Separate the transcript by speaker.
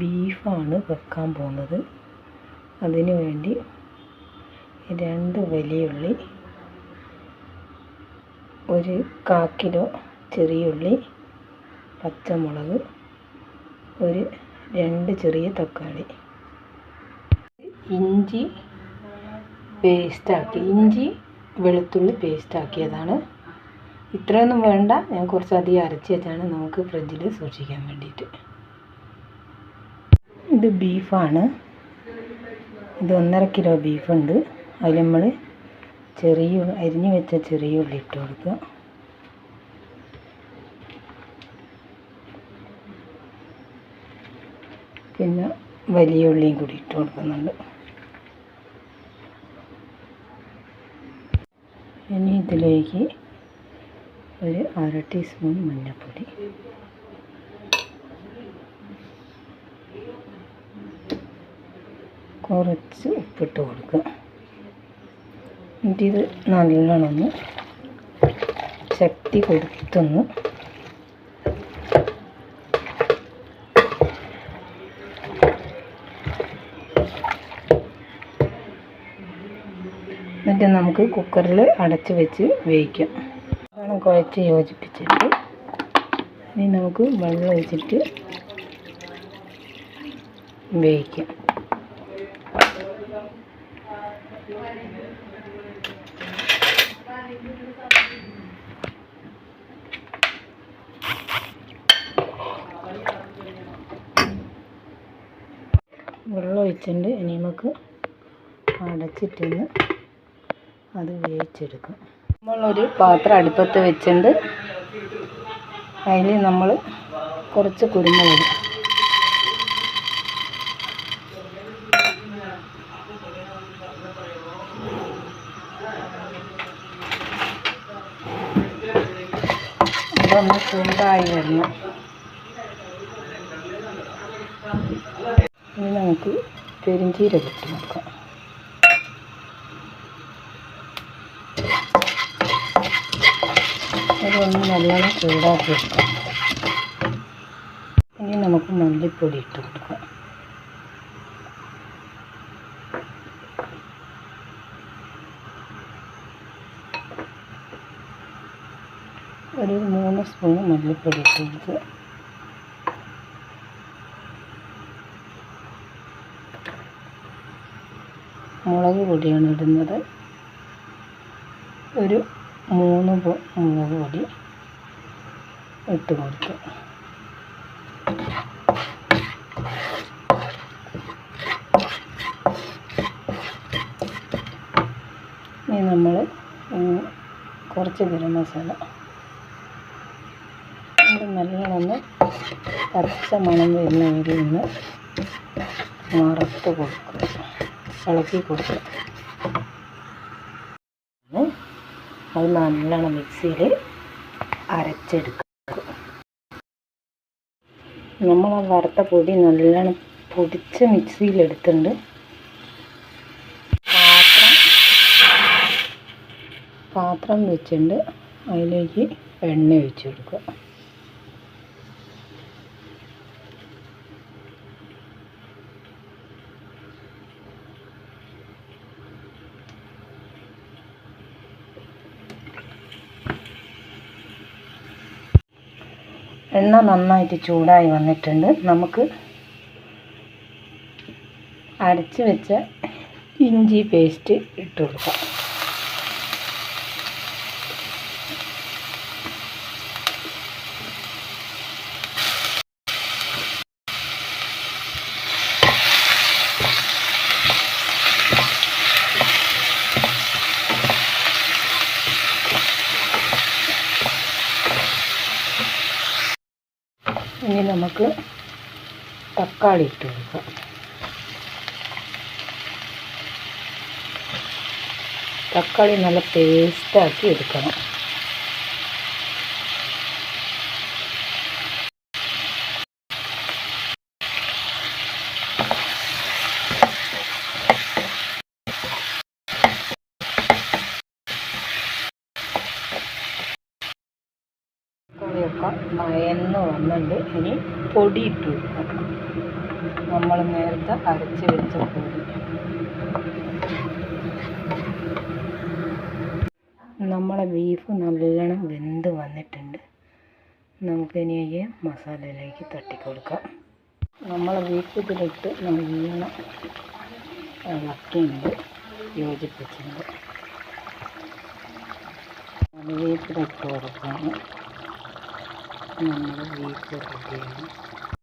Speaker 1: ബീഫാണ് വെക്കാൻ പോകുന്നത്. അതിനു വേണ്ടി രണ്ട് വലിയ ഉള്ളി ഒരു കാ കിലോ ചെറിയ ഉള്ളി പച്ചമുളക് ഒരു രണ്ട് ചെറിയ തക്കാളി. ഇഞ്ചി പേസ്റ്റാക്കി ഇഞ്ചി വെളുത്തുള്ളി പേസ്റ്റാക്കിയതാണ്. ഇത്രയൊന്നും വേണ്ട ഞാൻ കുറച്ചധികം അരച്ച് വെച്ചാണ് നമുക്ക് ഫ്രിഡ്ജിൽ സൂക്ഷിക്കാൻ വേണ്ടിയിട്ട്. ഇത് ബീഫാണ്. ഇത് ഒന്നര കിലോ ബീഫുണ്ട്. അതിൽ നമ്മൾ ചെറിയ അരിഞ്ഞു വെച്ച ചെറിയ ഉള്ളി ഇട്ട് കൊടുക്കുക. പിന്നെ വലിയ ഉള്ളിയും കൂടി ഇട്ട് കൊടുക്കുന്നുണ്ട്. ഇനി ഇതിലേക്ക് ഒരു അര ടീസ്പൂൺ മഞ്ഞൾപ്പൊടി. കുറച്ച് ഉപ്പിട്ട് കൊടുക്കുക. എന്നിട്ടിത് നല്ലോണം ഒന്ന് ശക്തി കൊടുത്തൊന്ന് എന്നിട്ട് നമുക്ക് കുക്കറിൽ അടച്ച് വെച്ച് വേവിക്കാം. അതാണ് കുഴച്ച് യോജിപ്പിച്ചിട്ട് ഇനി നമുക്ക് വെള്ളം ഒഴിച്ചിട്ട് വേവിക്കാം. വെള്ളം ഇനി നമുക്ക് അടച്ചിട്ടൊന്ന് അത് വേവിച്ചെടുക്കും. നമ്മളൊരു പാത്രം അടുപ്പത്ത് വെച്ചിട്ടുണ്ട്. അതിൽ നമ്മൾ കുറച്ച് കുരുമുളക് അതൊന്ന് ചൂടായി വരണം ഇനി നമുക്ക് പെരിഞ്ചീരകം ഇട്ട് നോക്കാം അതൊന്ന് നല്ലോണം ചൂടാക്കി വെക്കാം ഇനി നമുക്ക് മല്ലിപ്പൊടി ഇട്ട് കൊടുക്കാം. ഒരു മൂന്ന് സ്പൂൺ മല്ലിപ്പൊടി ഇട്ട് കൊടുക്കുക. മുളക് പൊടിയാണ് ഇടുന്നത്. ഒരു മൂന്ന് മുളക് പൊടി ഇട്ട് കൊടുത്തു ഇനി നമ്മൾ കുറച്ച് ഗരം മസാല ഇത് നല്ലോണം ഒന്ന് പച്ച മണം വരുന്ന വരെ ഒന്ന് മറത്ത് കൊടുക്കുക. ഇളക്കി കൊടുക്കുക. അത് നല്ലോണം മിക്സിയിൽ അരച്ചെടുക്കുക. നമ്മൾ ആ വറുത്ത പൊടി നല്ലോണം പൊടിച്ച് മിക്സിയിൽ എടുത്തിട്ടുണ്ട്. പാത്രം പാത്രം വെച്ചിട്ടുണ്ട്. അതിലേക്ക് എണ്ണ ഒഴിച്ചു കൊടുക്കുക. എണ്ണ നന്നായിട്ട് ചൂടായി വന്നിട്ടുണ്ട്. നമുക്ക് അരച്ച് വെച്ച ഇഞ്ചി പേസ്റ്റ് ഇട്ട് കൊടുക്കാം. ഇനി നമുക്ക് തക്കാളി ഇട്ട് കൊടുക്കാം. തക്കാളി നല്ല പേസ്റ്റാക്കി എടുക്കണം. വന്നിട്ടുണ്ട് ഇനി പൊടി ഇട്ട് കൊടുക്കണം നമ്മൾ നേരത്തെ അരച്ച് വെച്ച പൊടി. നമ്മളെ ബീഫ് നല്ലോണം വെന്ത് വന്നിട്ടുണ്ട്. നമുക്കിനി ഈ മസാലയിലേക്ക് തട്ടിക്കൊടുക്കാം. നമ്മളെ ബീഫ് ഇതിലിട്ട് നല്ലോണം ഇളക്കിയുണ്ട് യോജിപ്പിച്ചിട്ടുണ്ട്. കറിവേപ്പില ഇട്ട് കൊടുക്കാണ് నమ్మడం వీక్